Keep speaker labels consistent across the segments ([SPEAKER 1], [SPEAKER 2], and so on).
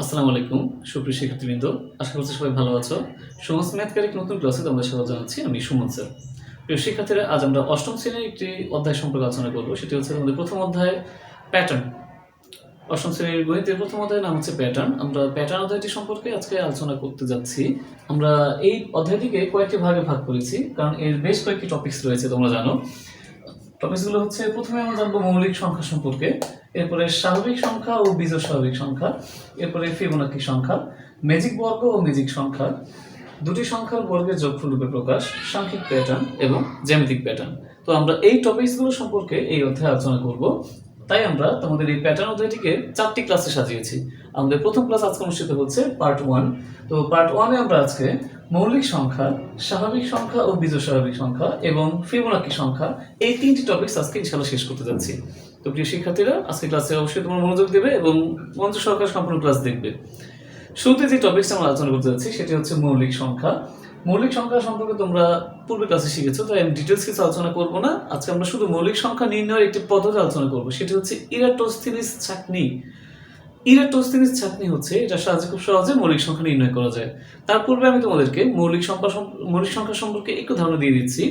[SPEAKER 1] আসসালামু আলাইকুম, সুপ্রিয় শিক্ষার্থীবৃন্দ। আশা করছি সবাই ভালো আছো। সমাজ ম্যাথকারিক নতুন ক্লাসে তোমাদের স্বাগত জানাচ্ছি। আমি সুমন স্যার। প্রিয় শিক্ষার্থীরা, আজ আমরা অষ্টম শ্রেণির একটি অধ্যায় সম্পর্কে আলোচনা করব। সেটি হচ্ছে আমাদের প্রথম অধ্যায় প্যাটার্ন অষ্টম শ্রেণির গণিতের প্রথম অধ্যায়ের নাম হচ্ছে প্যাটার্ন আমরা প্যাটার্ন অধ্যায়টি সম্পর্কে আজকে আলোচনা করতে যাচ্ছি। আমরা এই অধ্যায়টিকে কয়েকটি ভাগে ভাগ করেছি, কারণ এর বেশ কয়েকটি টপিকস রয়েছে, তোমরা জানো। টপিকসগুলো হচ্ছে, প্রথমে আমরা জানব মৌলিক সংখ্যা সম্পর্কে। এরপরে স্বাভাবিক সংখ্যা ও বীজস্বাভাবিক স্বাভাবিক সংখ্যা, এরপরে ফিবোনাকি সংখ্যা ম্যাজিক বর্গ ও ম্যাজিক সংখ্যা। দুটি সংখ্যার বর্গের যোগফল রূপে প্রকাশ, সাংখ্যিক প্যাটার্ন এবং জ্যামিতিক প্যাটার্ন তো আমরা এই টপিকসগুলো সম্পর্কে এই অধ্যায়ে আলোচনা করব। তাই আমরা তোমাদের এই প্যাটার্ন অধ্যায়টিকে চারটি ক্লাসে সাজিয়েছি। আমাদের প্রথম ক্লাস আজকে অনুষ্ঠিত হচ্ছে পার্ট ওয়ান তো পার্ট ওয়ানে আমরা আজকে মৌলিক সংখ্যা, স্বাভাবিক সংখ্যা ও বীজ স্বাভাবিক সংখ্যা এবং ফিবোনাকি সংখ্যা এই তিনটি টপিকস আজকে ইনশাল্লাহ শেষ করতে যাচ্ছি। তো প্রিয় শিক্ষার্থীরা, আজকে ক্লাসে অবশ্যই তোমার মনোযোগ দেবে এবং মনোযোগ সহকারে সম্পূর্ণ ক্লাস দেখবে। শুরুতে যে টপিকস আমরা আলোচনা করতে যাচ্ছি, সেটি হচ্ছে মৌলিক সংখ্যা। মৌলিক সংখ্যা সম্পর্কে তোমরা পূর্বে ক্লাসে শিখেছো, তাই আমি ডিটেলস কিছু আলোচনা করব না। আজকে আমরা শুধু মৌলিক সংখ্যা নির্ণয়ের একটি পদ্ধতি আলোচনা করব, সেটি হচ্ছে ইরাটোস্থিনিস ছাকনি। ইরাটোস্থিনিস ছাকনি হচ্ছে এটা সাহায্যে খুব সহজে মৌলিক সংখ্যা নির্ণয় করা যায়। তার পূর্বে আমি তোমাদেরকে মৌলিক সংখ্যা মৌলিক সংখ্যা সম্পর্কে একটু ধারণা দিয়ে দিচ্ছি।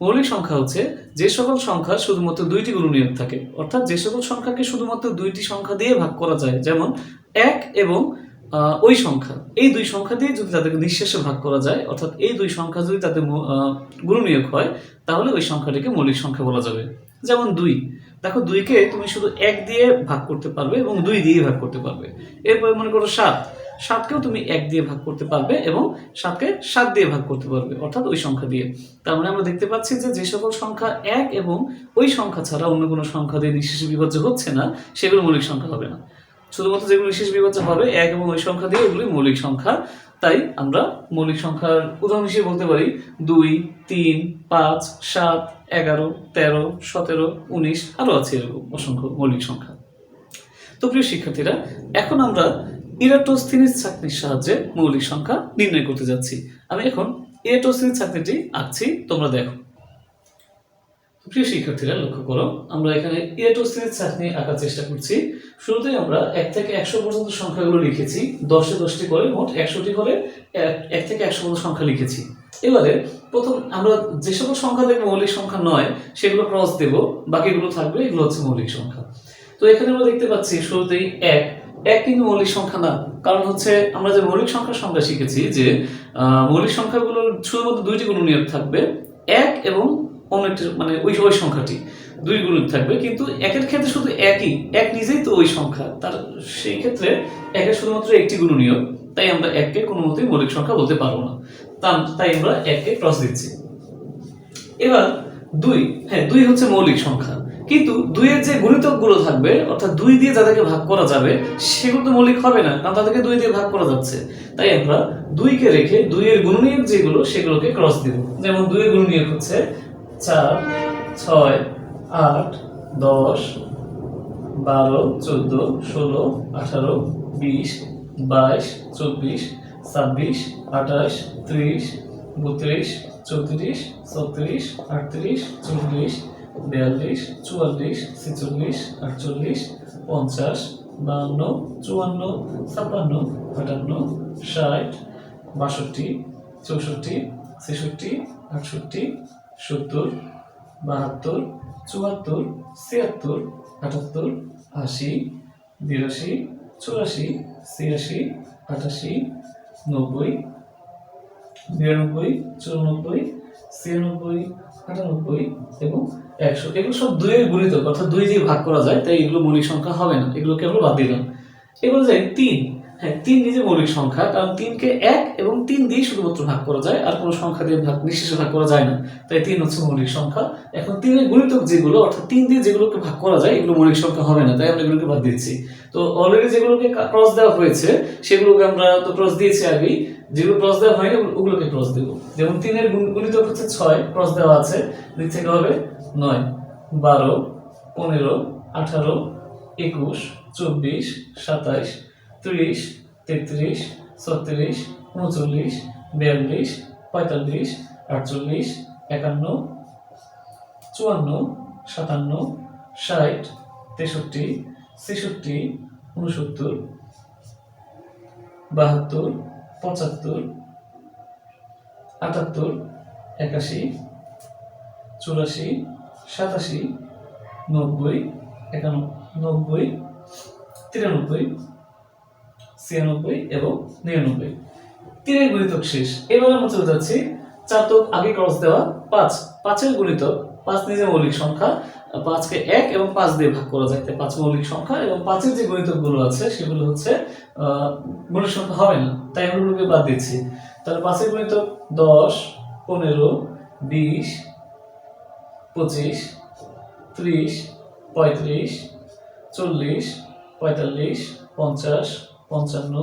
[SPEAKER 1] মৌলিক সংখ্যা হচ্ছে যে সকল সংখ্যা শুধুমাত্র দুইটি গুণনীয়ক থাকে। অর্থাৎ যে সকল সংখ্যাকে শুধুমাত্র দুইটি সংখ্যা দিয়ে ভাগ করা যায়, যেমন এক এবং ওই সংখ্যা। এই দুই সংখ্যা দিয়ে যদি তাদেরকে নিঃশেষে ভাগ করা যায়, অর্থাৎ এই দুই সংখ্যা যদি তাদের গুণনীয়ক হয়, তাহলে ওই সংখ্যাটিকে মৌলিক সংখ্যা বলা যাবে। যেমন দুই। দেখো দুইকে তুমি শুধু এক দিয়ে ভাগ করতে পারবে এবং দুই দিয়ে ভাগ করতে পারবে। এরপরে মনে করো সাত। সাতকেও তুমি এক দিয়ে ভাগ করতে পারবে এবং সাতকে সাত দিয়ে ভাগ করতে পারবে, অর্থাৎ ওই সংখ্যা দিয়ে। তার মানে আমরা দেখতে পাচ্ছি যে যে সকল সংখ্যা এক এবং ওই সংখ্যা ছাড়া অন্য কোনো সংখ্যা দিয়ে নিঃশেষে বিভাজ্য হচ্ছে না, সেগুলো মৌলিক সংখ্যা হবে না। শুধুমাত্র যেগুলো বিশেষ বিভাজ্য হবে, এক এবং ওই সংখ্যা দিয়ে এগুলি মৌলিক সংখ্যা। তাই আমরা মৌলিক সংখ্যার উদাহরণ হিসেবে বলতে পারি, দুই, তিন, পাঁচ, সাত, এগারো, তেরো, সতেরো, উনিশ আরও আছে এরকম অসংখ্য মৌলিক সংখ্যা। তো প্রিয় শিক্ষার্থীরা, এখন আমরা ইরাটোস্থিনিস ছাকনির সাহায্যে মৌলিক সংখ্যা নির্ণয় করতে যাচ্ছি। আমি এখন ইরাটোস্থিনিস ছাকনিটি আঁকছি, তোমরা দেখো। প্রিয় শিক্ষার্থীরা, লক্ষ্য করো, আমরা এখানে ইরাটোস্থিনিস আঁকার চেষ্টা করছি। শুরুতেই আমরা এক থেকে একশো পর্যন্ত সংখ্যাগুলো লিখেছি, দশে দশটি করে, মোট একশোটি করে, এক থেকে একশো পর্যন্ত সংখ্যা লিখেছি। এবারে প্রথম আমরা যে সকল সংখ্যা দেখব, মৌলিক সংখ্যা নয়, সেগুলো ক্রস দেব, বাকিগুলো থাকবে, এগুলো হচ্ছে মৌলিক সংখ্যা। তো এখানে আমরা দেখতে পাচ্ছি, শুরুতেই এক এক কিন্তু মৌলিক সংখ্যা না। কারণ হচ্ছে আমরা যে মৌলিক সংখ্যার সংখ্যা শিখেছি যে মৌলিক সংখ্যাগুলোর শুধুমাত্র দুইটি গুণনীয়ক থাকবে, এক এবং অন্য একটি মানে ওই ওই সংখ্যাটি। দুই গুণ থাকবে, কিন্তু একের ক্ষেত্রে শুধু একই, এক নিজেই তো ওই সংখ্যা। তার সেই ক্ষেত্রে একের শুধুমাত্র একটি গুণনীয়ক তাই আমরা এককে কোনো মতেই মৌলিক সংখ্যা বলতে পারব না। তাই আমরা এককে ক্রস দিচ্ছি। এবার দুই হ্যাঁ দুই হচ্ছে মৌলিক সংখ্যা। কিন্তু দুইয়ের যে গুণিতকগুলো থাকবে, অর্থাৎ দুই দিয়ে যাদেরকে ভাগ করা যাবে, সেগুলো তো মৌলিক হবে না, কারণ তাদেরকে দুই দিয়ে ভাগ করা যাচ্ছে। তাই আমরা দুইকে রেখে দুইয়ের গুণনীয়ক যেগুলো, সেগুলোকে ক্রস দিব। যেমন দুইয়ের গুণনীয়ক হচ্ছে চার, ছয়, আট, দশ, বারো, চোদ্দ, ষোলো, আঠারো, বিশ, বাইশ, চব্বিশ, ছাব্বিশ, আঠাশ, ত্রিশ, বত্রিশ, চৌত্রিশ, ছত্রিশ, আটত্রিশ, চল্লিশ বিয়াল্লিশ, চুয়াল্লিশ, ছেচল্লিশ, আটচল্লিশ, পঞ্চাশ, বাহান্ন, চুয়ান্ন, ছাপ্পান্ন, আটান্ন, ষাট, বাষট্টি, চৌষট্টি, ছেষট্টি, আটষট্টি, সত্তর, বাহাত্তর, চুয়াত্তর, ছিয়াত্তর, আটাত্তর, আশি, বিরাশি, চুরাশি, ছিয়াশি, আটাশি, নব্বই, নিরানব্বই, চুরানব্বই ছিয়ানব্বই আটানব্বই এবং একশো। এগুলো সব দুইয়ের গুণিতক, অর্থাৎ দুই দিয়ে ভাগ করা যায়, তাই এগুলো মৌলিক সংখ্যা হবে না, এগুলোকে আমরা বাদ দিলাম। এগুলো যাই তিন হ্যাঁ তিন নিজে মৌলিক সংখ্যা, কারণ তিনকে এক এবং তিন দিয়ে শুধুমাত্র ভাগ করা যায়, আর কোনো সংখ্যা দিয়ে ভাগ নিঃশেষে ভাগ করা যায় না। তাই তিন হচ্ছে মৌলিক সংখ্যা। এখন তিনের গুণিতক যেগুলো, অর্থাৎ তিন দিয়ে যেগুলোকে ভাগ করা যায়, এগুলো মৌলিক সংখ্যা হবে না, তাই আমরা এগুলোকে বাদ দিচ্ছি। তো অলরেডি যেগুলোকে ক্রস দেওয়া হয়েছে, সেগুলোকে আমরা তো ক্রস দিয়েছি আগেই। যেগুলো ক্রস দেওয়া হয়নি ওগুলোকে ক্রস দেবো। যেমন তিনের গুণ- গুণিতক হচ্ছে ছয় ক্রস দেওয়া আছে দিক থেকে হবে নয়, বারো, পনেরো, আঠারো, একুশ, চব্বিশ, সাতাইশ ত্রিশ, তেত্রিশ, ছত্রিশ, উনচল্লিশ, বিয়াল্লিশ, পঁয়তাল্লিশ, আটচল্লিশ, একান্ন, চুয়ান্ন, সাতান্ন, ষাট, তেষট্টি, ছেষট্টি, উনসত্তর, বাহাত্তর, পঁচাত্তর, আটাত্তর, একাশি, চুরাশি, সাতাশি, নব্বই একানব্বই তিরানব্বই ছিয়ানব্বই এবং নিরানব্বই। তিনের গুণিতক শেষ। এবার আমরা চলে যাচ্ছি চাতক আগে ক্রস দেওয়া পাঁচ। পাঁচের গুণিতক পাঁচ নিজে মৌলিক সংখ্যা, পাঁচকে এক এবং পাঁচ দিয়ে ভাগ করা যায়। পাঁচ মৌলিক সংখ্যা এবং পাঁচের যে গুণিতকগুলো আছে, সেগুলো হচ্ছে মৌলিক সংখ্যা হবে না। তাই আমরা বাদ দিচ্ছি। তাহলে পাঁচের গণিতক দশ, পনেরো, বিশ, পঁচিশ, ত্রিশ, পঁয়ত্রিশ, চল্লিশ, পঁয়তাল্লিশ, পঞ্চাশ পঞ্চান্ন,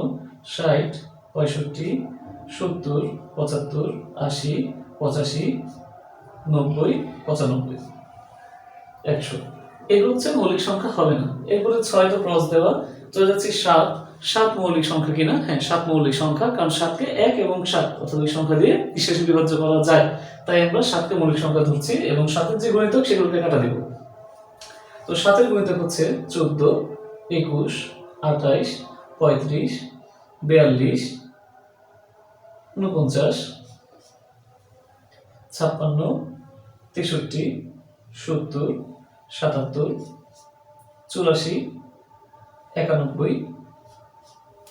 [SPEAKER 1] ষাট, পঁয়ষট্টি, সত্তর, পঁচাত্তর, আশি, পঁচাশি, নব্বই, পঁচানব্বই। একশো। এগুলো হচ্ছে মৌলিক সংখ্যা হবে না। এরপরে ছয় তো ক্রস দেওয়া চলে যাচ্ছি সাত। সাত মৌলিক সংখ্যা কিনা? হ্যাঁ সাত মৌলিক সংখ্যা। কারণ সাতকে এক এবং সাত, অর্থাৎ ওই সংখ্যা দিয়ে বিশেষ বিভাজ্য করা যায়। তাই আমরা সাতকে মৌলিক সংখ্যা ধরছি এবং সাতের যে গণিতক, সেগুলোকে কাটা দিব। তো সাতের গণিতক হচ্ছে চোদ্দ, একুশ, আঠাইশ পঁয়ত্রিশ, বিয়াল্লিশ উনপঞ্চাশ ছাপ্পান্ন, তেষট্টি, সত্তর, সাতাত্তর, চুরাশি, একানব্বই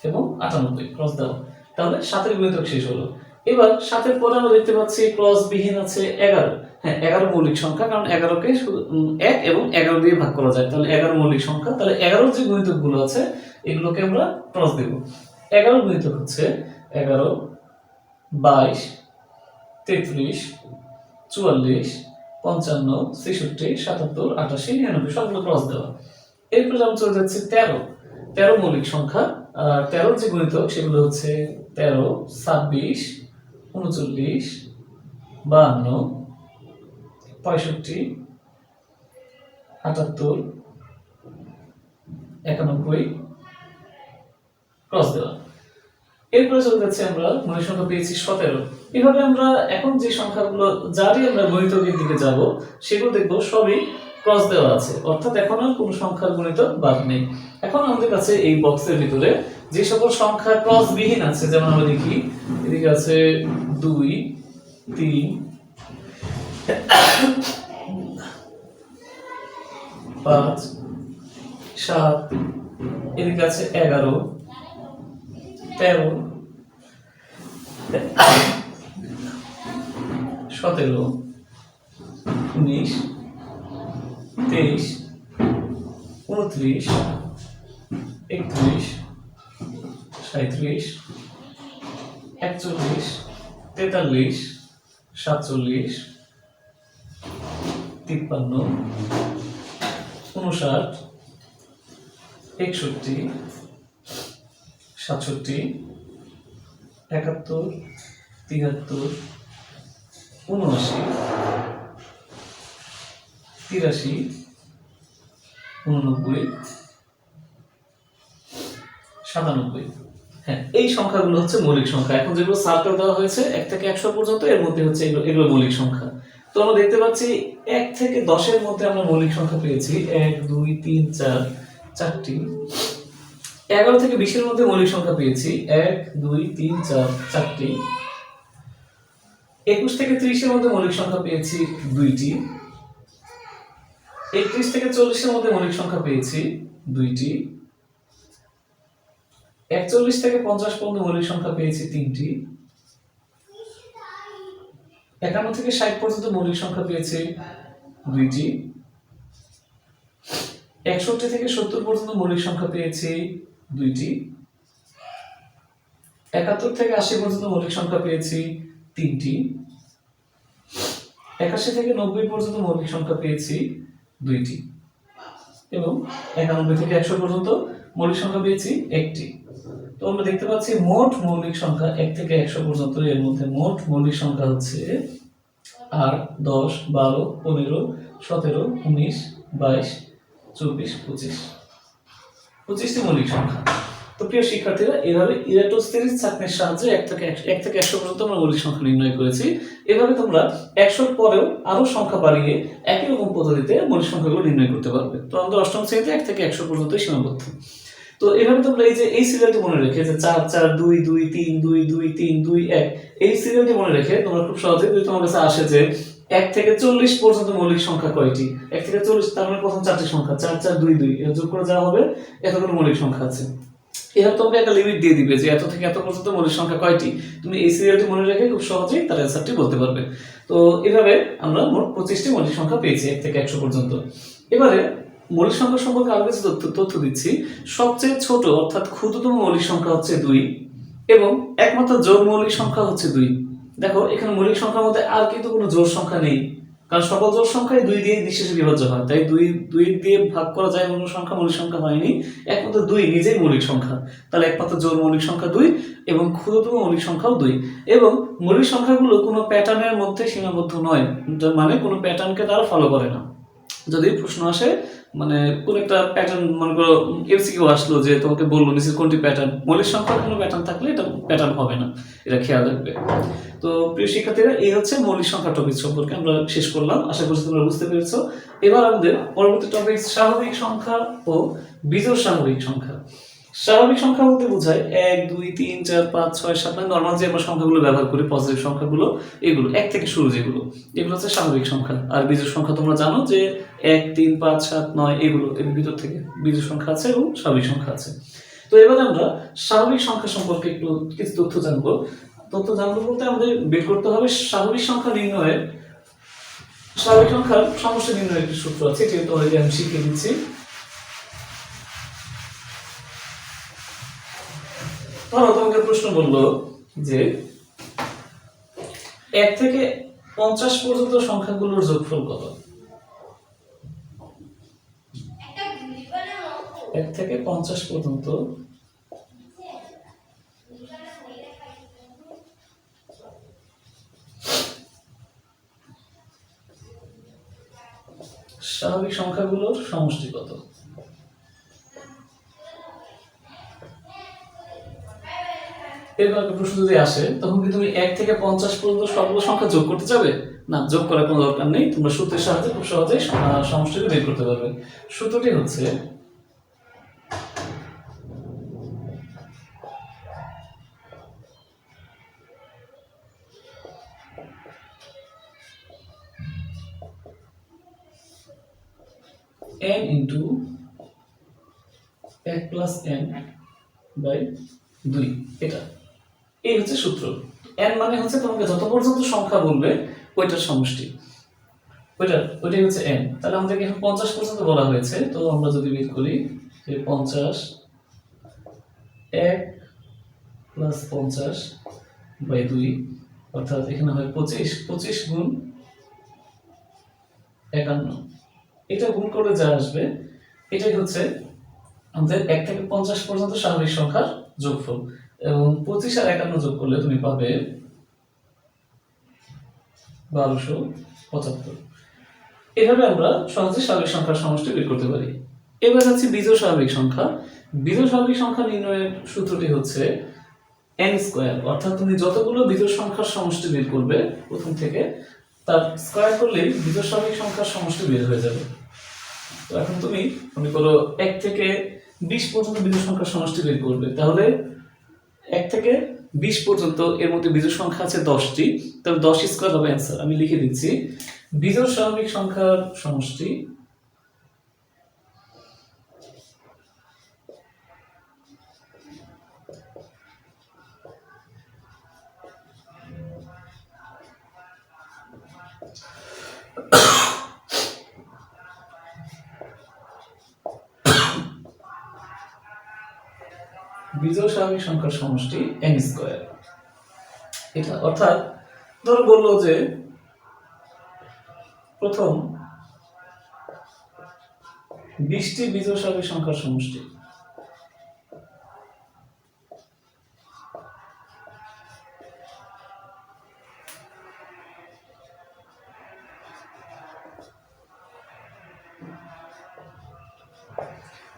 [SPEAKER 1] এবং আটানব্বই। ক্রস দাও। তাহলে সাতের গুণিতক শেষ হলো। এবার সাতের পরে আমরা দেখতে পাচ্ছি ক্রস বিহীন আছে এগারো। হ্যাঁ এগারো মৌলিক সংখ্যা, কারণ এগারোকে এক এবং এগারো দিয়ে ভাগ করা যায়। তাহলে এগারো মৌলিক সংখ্যা, তাহলে এগারোর যে গুণিতকগুলো আছে, এগুলোকে আমরা ক্রস দেব। এগারো গুণিতক হচ্ছে এগারো, বাইশ, তেত্রিশ, চুয়াল্লিশ, পঞ্চান্ন, ছেষট্টি, সাতাত্তর, আটাশি, নিরানব্বই, সবগুলো ক্রস দেওয়া। এরপরে আমরা চলে যাচ্ছি তেরো। তেরো মৌলিক সংখ্যা, আর তেরোর যে গণিতক, সেগুলো হচ্ছে তেরো, ছাব্বিশ, উনচল্লিশ, বাহান্ন পঁয়ষট্টি, আটাত্তর, একানব্বই ক্রস দেওয়া। এরপরে চলে যাচ্ছে আমরা মৌলিক সংখ্যা পেয়েছি সতেরো। এভাবে আমরা এখন যে সংখ্যাগুলো, যারই আমরা গণিতকের দিকে যাব, সেগুলো দেখব, সবই ক্রস দেওয়া আছে। অর্থাৎ এখন আর কোনো সংখ্যার গণিত বাদ নেই। এখন আমাদের কাছে এই বক্সের ভিতরে যে সকল সংখ্যা ক্রস বিহীন আছে, যেমন আমরা দেখি এদিকে আছে দুই, তিন পাঁচ, সাত এদিকে আছে এগারো, তেরো, সতেরো, উনিশ, তেইশ, উনত্রিশ, একত্রিশ সাঁত্রিশ একচল্লিশ, তেতাল্লিশ, সাতচল্লিশ তিপ্পান্ন, উনষাট, একষট্টি, সাতষট্টি, একাত্তর তিয়াত্তর উনআশি, তিরাশি, উননব্বই, সাতানব্বই। হ্যাঁ এই সংখ্যাগুলো হচ্ছে মৌলিক সংখ্যা। এখন যেগুলো সার্কেল দেওয়া হয়েছে, এক থেকে একশো পর্যন্ত, এর মধ্যে হচ্ছে এগুলো এগুলো মৌলিক সংখ্যা। তো আমরা দেখতে পাচ্ছি এক থেকে দশের মধ্যে আমরা মৌলিক সংখ্যা পেয়েছি। এক, দুই, তিন, চার, চারটি। এগারো থেকে বিশের মধ্যে মৌলিক সংখ্যা পেয়েছি। এক, দুই, তিন, চার, চারটি। একুশ থেকে ত্রিশের মধ্যে মৌলিক সংখ্যা পেয়েছি দুইটি। একত্রিশ থেকে চল্লিশের মধ্যে মৌলিক সংখ্যা পেয়েছি দুইটি। একচল্লিশ থেকে পঞ্চাশ পর্যন্ত মৌলিক সংখ্যা পেয়েছি তিনটি। একান্ন থেকে ষাট পর্যন্ত মৌলিক সংখ্যা পেয়েছি দুইটি একষট্টি থেকে সত্তর পর্যন্ত মৌলিক সংখ্যা পেয়েছি দুইটি একাত্তর থেকে আশি পর্যন্ত মৌলিক সংখ্যা পেয়েছি তিনটি একাশি থেকে নব্বই পর্যন্ত মৌলিক সংখ্যা পেয়েছি দুইটি এবং একানব্বই থেকে একশো পর্যন্ত মৌলিক সংখ্যা পেয়েছি একটি তো আমরা দেখতে পাচ্ছি মোট মৌলিক সংখ্যা এক থেকে একশো পর্যন্ত। এর মধ্যে মোট মৌলিক সংখ্যা হচ্ছে আট, দশ, বারো, পনেরো, সতেরো, উনিশ, বাইশ, চব্বিশ, পঁচিশ। পঁচিশটি মৌলিক সংখ্যা। তো প্রিয় শিক্ষার্থীরা, এভাবে ইরাটোস্টেরিস ছাঁকনির সাহায্যে এক থেকে এক থেকে একশো পর্যন্ত আমরা মৌলিক সংখ্যা নির্ণয় করেছি। এভাবে তোমরা একশোর পরেও আরও সংখ্যা বাড়িয়ে একই রকম পদ্ধতিতে মৌলিক সংখ্যাগুলো নির্ণয় করতে পারবে। তো আমাদের অষ্টম শ্রেণীতে এক থেকে একশো পর্যন্তই সীমাবদ্ধ। তো এভাবে তোমরা এই যে, এই সিরিয়ালটি মনে রেখে যে চার চার, দুই দুই, তিন, দুই দুই, তিন, দুই, এক, এই সিরিয়ালটি মনে রেখে তোমরা খুব সহজে যদি তোমার কাছে আসে যে এক থেকে চল্লিশ পর্যন্ত মৌলিক সংখ্যা কয়টি? এক থেকে চল্লিশ, তার মানে প্রথম চারটি সংখ্যা, চার চার, দুই দুই যোগ করে যাওয়া হবে এতগুলো মৌলিক সংখ্যা আছে। এবার তোমাকে একটা লিমিট দিয়ে দিবে যে এত থেকে এত পর্যন্ত মৌলিক সংখ্যা কয়টি? তুমি এই সিরিয়ালটি মনে রেখে খুব সহজেই তার অ্যান্সারটি বলতে পারবে। তো এভাবে আমরা মোট পঁচিশটি মৌলিক সংখ্যা পেয়েছি, এক থেকে একশো পর্যন্ত। এবারে মৌলিক সংখ্যা সম্পর্কে আরও কিছু তথ্য তথ্য দিচ্ছি। সবচেয়ে ছোট অর্থাৎ ক্ষুদ্রতম মৌলিক সংখ্যা হচ্ছে দুই এবং একমাত্র জোর মৌলিক সংখ্যা হচ্ছে দুই। দেখো, এখানে মৌলিক সংখ্যার মধ্যে আর কিন্তু কোনো জোর সংখ্যা নেই, কারণ সকল জোর সংখ্যাই দুই দিয়ে নিঃশেষে বিভাজ্য হয়। তাই দুই দুই দিয়ে ভাগ করা যায় অন্য সংখ্যা মৌলিক সংখ্যা হয়নি। একমাত্র দুই নিজেই মৌলিক সংখ্যা। তাহলে একমাত্র জোর মৌলিক সংখ্যা দুই এবং ক্ষুদ্রতম মৌলিক সংখ্যাও দুই। এবং মৌলিক সংখ্যাগুলো কোনো প্যাটার্নের মধ্যে সীমাবদ্ধ নয় মানে কোনো প্যাটার্নকে তারা ফলো করে না। যদি প্রশ্ন আসে মানে কোন একটা প্যাটার্ন মনে করো এমসিকিউ আসলো যে তোমাকে বলল নিচের কোনটি প্যাটার্ন মৌলিক সংখ্যার কোনো প্যাটার্ন থাকলে এটা প্যাটার্ন হবে না। এটা খেয়াল রাখবে। তো প্রিয় শিক্ষার্থীরা, এই হচ্ছে মৌলিক সংখ্যা টপিক সম্পর্কে আমরা শেষ করলাম। আশা করছি তোমরা বুঝতে পেরেছ। এবার আমাদের পরবর্তী টপিক স্বাভাবিক সংখ্যা ও বিজোড় স্বাভাবিক সংখ্যা। স্বাভাবিক সংখ্যা বলতে বোঝায় এক, দুই, তিন, চার, পাঁচ, ছয়, সাত, নয়। নর্মাল যে আমরা সংখ্যাগুলো ব্যবহার করি পজিটিভ সংখ্যাগুলো, এগুলো, এক থেকে শুরু যেগুলো, এগুলো হচ্ছে স্বাভাবিক সংখ্যা। আর বিজোড় সংখ্যা তোমরা জানো যে এক, তিন, পাঁচ, সাত, নয়, এগুলো এর ভিতর থেকে বিজোড় সংখ্যা আছে এবং স্বাভাবিক সংখ্যা আছে। তো এবার আমরা স্বাভাবিক সংখ্যা সম্পর্কে একটু কিছু তথ্য জানব। তথ্য জানব বলতে আমাদের বের করতে হবে স্বাভাবিক সংখ্যা নির্ণয়ের, স্বাভাবিক সংখ্যার সমস্যা নির্ণয়ের একটি সূত্র আছে, যেহেতু আমি শিখিয়ে দিচ্ছি। ধরো তোমাকে প্রশ্ন বলল যে এক থেকে পঞ্চাশ পর্যন্ত সংখ্যাগুলোর যোগফল কত? এক থেকে পঞ্চাশ পর্যন্ত স্বাভাবিক সংখ্যাগুলোর সমষ্টি কত? এরকম একটা প্রশ্ন যদি আসে, তখন কি তুমি এক থেকে পঞ্চাশ পর্যন্ত সবগুলো সংখ্যা যোগ করতে যাবে? না, যোগ করার কোনো দরকার নেই। তোমরা সূত্রের সাহায্যে খুব সহজেই সমষ্টিকে বের করতে পারবে। সূত্রটি হচ্ছে n ইন্টু এক প্লাস এন বাই দুই। এটা। এই হচ্ছে সূত্র। n মানে হচ্ছে তোমাকে যত পর্যন্ত সংখ্যা বলবে, ওইটার সমষ্টি। ওইটা, ওইটাই হচ্ছে n তাহলে আমাদেরকে এখন পঞ্চাশ পর্যন্ত বলা হয়েছে। তো আমরা যদি বের করি, যে পঞ্চাশ এক প্লাস পঞ্চাশ বাই দুই, অর্থাৎ এখানে হয় পঁচিশ পঁচিশ গুণ একান্ন। এটা গুণ করে যা আসবে, এটাই হচ্ছে আমাদের এক থেকে পঞ্চাশ পর্যন্ত স্বাভাবিক সংখ্যার যোগফল। এবং পঁচিশ আর একান্ন যোগ করলে তুমি পাবে বারোশো পঁচাত্তর। এভাবে আমরা সহজে স্বাভাবিক সংখ্যার সমষ্টি বের করতে পারি। এবার আছে বিজোড় স্বাভাবিক সংখ্যা। বিজোড় স্বাভাবিক সংখ্যা নির্ণয়ের সূত্রটি হচ্ছে এন স্কোয়ার। অর্থাৎ তুমি যতগুলো বিজোড় সংখ্যার সমষ্টি বের করবে প্রথম থেকে, তার স্কোয়ার করলেই বিজোড় স্বাভাবিক সংখ্যার সমষ্টি বের হয়ে যাবে। তো এখন তুমি মনে করো এক থেকে বিশ পর্যন্ত বিজোড় সংখ্যার সমষ্টি বের করবে। তাহলে এক থেকে বিশ পর্যন্ত এর মধ্যে বিজোড় সংখ্যা আছে দশটি। তবে দশ স্কোয়ার হবে অ্যান্সার আমি লিখে দিচ্ছি। বিজোড় স্বাভাবিক সংখ্যার সমষ্টি বিজোড় স্বাভাবিক সংখ্যার সমষ্টি এন স্কোয়ার এটা অর্থাৎ ধর বলল যে প্রথম, বিশটি বিজোড় স্বাভাবিক সংখ্যার সমষ্টি।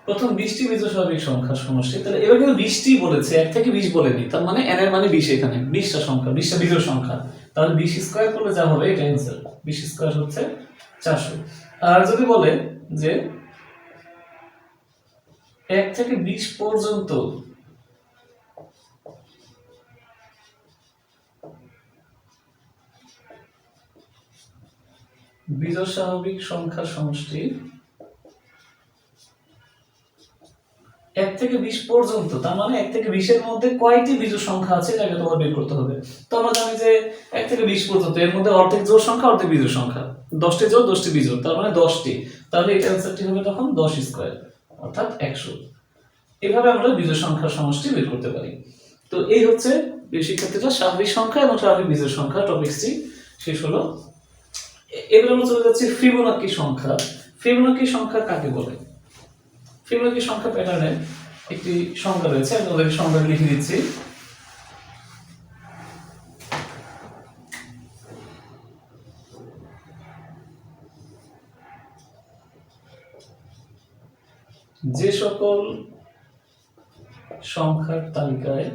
[SPEAKER 1] প্রথম বিশটি বিজোড় স্বাভাবিক সংখ্যার সমষ্টি। তাহলে এবার কিন্তু বিশটি বলেছে, এক থেকে বিশ বলেনি। তার মানে এন এর মানে বিশ এখানে। বিশটা সংখ্যা বিশটা বিজোড় সংখ্যা। তাহলে বিশ স্কোয়ার করলে যা হবে, এটা অ্যান্সার বিশ স্কোয়ার হচ্ছে চারশো। আর যদি বলে যে এক থেকে বিশ পর্যন্ত বিজোড় স্বাভাবিক সংখ্যার সমষ্টি এক থেকে বিশ পর্যন্ত, তার মানে এক থেকে বিশের মধ্যে কয়টি বিজোড় সংখ্যা আছে এটাকে তোমার বের করতে হবে। তো আমরা জানি যে এক থেকে বিশ পর্যন্ত, এর মধ্যে অর্ধেক জোর সংখ্যা, অর্ধেক বিজোড় সংখ্যা। দশটি জোর দশটি বিজোড়, তার মানে দশটি। তাহলে এটা অ্যান্সারটি হবে তখন দশ স্কোয়ার অর্থাৎ একশো। এভাবে আমরা বিজোড় সংখ্যার সমষ্টি বের করতে পারি। তো এই হচ্ছে শিক্ষার্থীরা স্বাভাবিক সংখ্যা এবং স্বাভাবিক বিজোড় সংখ্যা টপিকসটি শেষ হলো। এবার আমরা চলে যাচ্ছি ফিবোনাকি সংখ্যা। ফিবোনাকি সংখ্যা কাকে বলে? ফিবোনাকি সংখ্যা প্যাটার্নে একটি সংখ্যা রয়েছে, আমি তোমাদের সংখ্যা লিখে দিচ্ছি। যে সকল সংখ্যার তালিকায়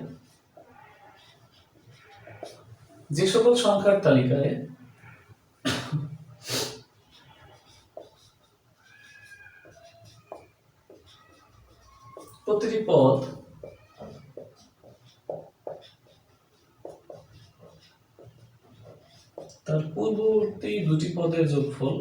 [SPEAKER 1] যে সকল সংখ্যার তালিকায় প্রতিটি পদ তার পূর্ববর্তী দুটি পদের যোগফল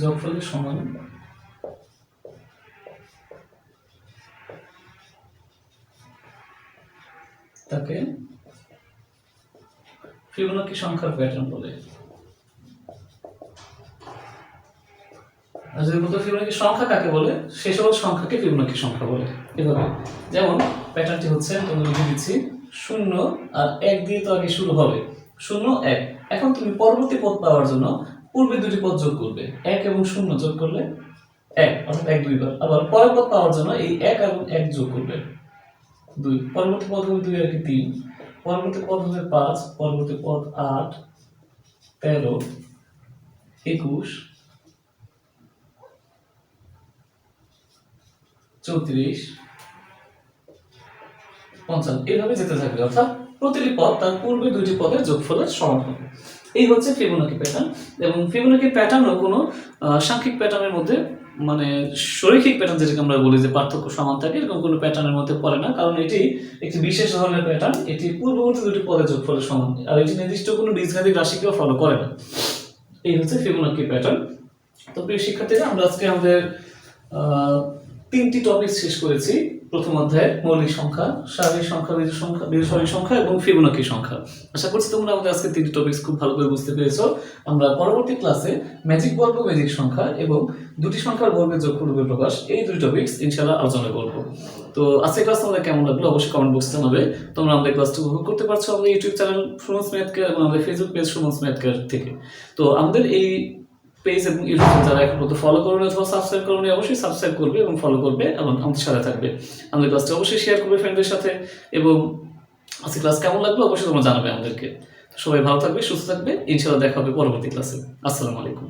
[SPEAKER 1] যোগফলের সমান ফিবোনাকি সংখ্যার প্যাটার্ন বলে? আর যদি বলতো ফিবোনাকি সংখ্যা কাকে বলে? সে সকল সংখ্যাকে ফিবোনাকি সংখ্যা বলে। এভাবে। যেমন প্যাটার্নটি হচ্ছে লিখে দিচ্ছি, শূন্য আর এক দিয়ে তো আগে শুরু হবে। শূন্য, এক। এখন তুমি পরবর্তী পদ পাওয়ার জন্য পূর্বে দুটি পদ যোগ করবে। এক এবং শূন্য যোগ করলে এক, অর্থাৎ এক দুইবার। আবার পরের পদ পাওয়ার জন্য এই এক এবং এক যোগ করবে। দুই। পরবর্তী পদ হবে দুই আর কি তিন। পরবর্তী পদ হবে পাঁচ, পরবর্তী পদ আট, তেরো, একুশ, চৌত্রিশ, পঞ্চান্ন। এইভাবে যেতে থাকবে, অর্থাৎ প্রতিটি পদ তার পূর্বে দুইটি পদের যোগফলের সমান হবে। এই হচ্ছে ফিবোনাকি প্যাটার্ন এবং ফিবোনাকি প্যাটার্নও কোনো সাংখ্যিক প্যাটার্নের মধ্যে মানে শৈক্ষিক প্যাটার্ন যেটাকে আমরা বলি যে পার্থক্য সমান থাকে, এরকম কোনো প্যাটার্নের মধ্যে পড়ে না, কারণ এটি একটি বিশেষ ধরনের প্যাটার্ন এটি পূর্ববর্তী দুটি পদের যোগফলের সমান, আর এটি নির্দিষ্ট কোনো বীজঘাতিক রাশিকেও ফলো করে না। এই হচ্ছে ফিবোনাকি প্যাটার্ন তো প্রিয় শিক্ষার্থীরা, আমরা আজকে আমাদের তিনটি টপিক শেষ করেছি। প্রথম অধ্যায়ে মৌলিক সংখ্যা স্বাভাবিক সংখ্যা বিজোড় সংখ্যা বিজোড় সংখ্যা এবং ফিবোনাকি সংখ্যা। আশা করছি তোমরা আমাদের আজকে তিনটি টপিকস খুব ভালো করে বুঝতে পেরেছ। আমরা পরবর্তী ক্লাসে ম্যাজিক বর্গ ম্যাজিক সংখ্যা এবং দুটি সংখ্যার বর্গের যোগফল রূপে প্রকাশ, এই দুটি টপিকস ইনশাআল্লাহ আলোচনা করব। তো আজকে ক্লাস তোমাদের কেমন লাগল অবশ্যই কমেন্ট বক্সে জানাবে। তোমরা আমাদের ক্লাসটি উপভোগ করতে পারছ আমাদের YouTube channel Suman's math care এবং আমাদের Facebook page Suman's math care থেকে। তো আমাদের এই পেজ এবং ইউটিউব যারা এখন পর্যন্ত ফলো করবে অথবা সাবস্ক্রাইব করবে অবশ্যই সাবস্ক্রাইব করবে এবং ফলো করবে এবং আমাদের সাথে থাকবে। আমাদের ক্লাসটি অবশ্যই শেয়ার করবে ফ্রেন্ডদের সাথে এবং আজকে ক্লাস কেমন লাগবে অবশ্যই তোমরা জানাবে আমাদেরকে। সবাই ভালো থাকবে, সুস্থ থাকবে, ইনশাআল্লাহ দেখা হবে পরবর্তী ক্লাসে আসসালামু আলাইকুম।